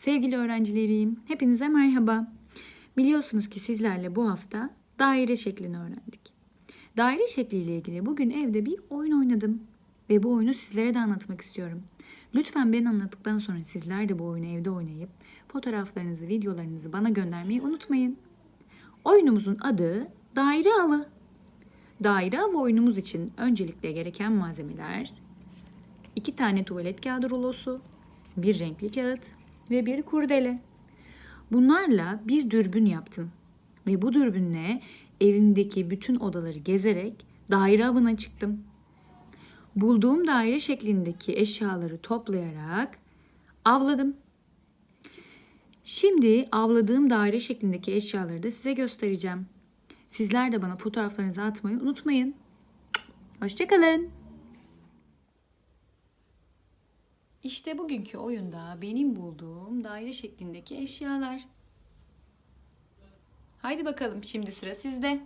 Sevgili öğrencilerim, hepinize merhaba. Biliyorsunuz ki sizlerle bu hafta daire şeklini öğrendik. Daire şekliyle ilgili bugün evde bir oyun oynadım ve bu oyunu sizlere de anlatmak istiyorum. Lütfen ben anlattıktan sonra sizler de bu oyunu evde oynayıp fotoğraflarınızı, videolarınızı bana göndermeyi unutmayın. Oyunumuzun adı Daire Avı. Daire avı oyunumuz için öncelikle gereken malzemeler iki tane tuvalet kağıdı rulosu, bir renkli kağıt ve bir kurdele. Bunlarla bir dürbün yaptım ve bu dürbünle evimdeki bütün odaları gezerek daire avına çıktım. Bulduğum daire şeklindeki eşyaları toplayarak avladım. Şimdi avladığım daire şeklindeki eşyaları da size göstereceğim. Sizler de bana fotoğraflarınızı atmayı unutmayın. Hoşçakalın. İşte bugünkü oyunda benim bulduğum daire şeklindeki eşyalar. Haydi bakalım şimdi sıra sizde.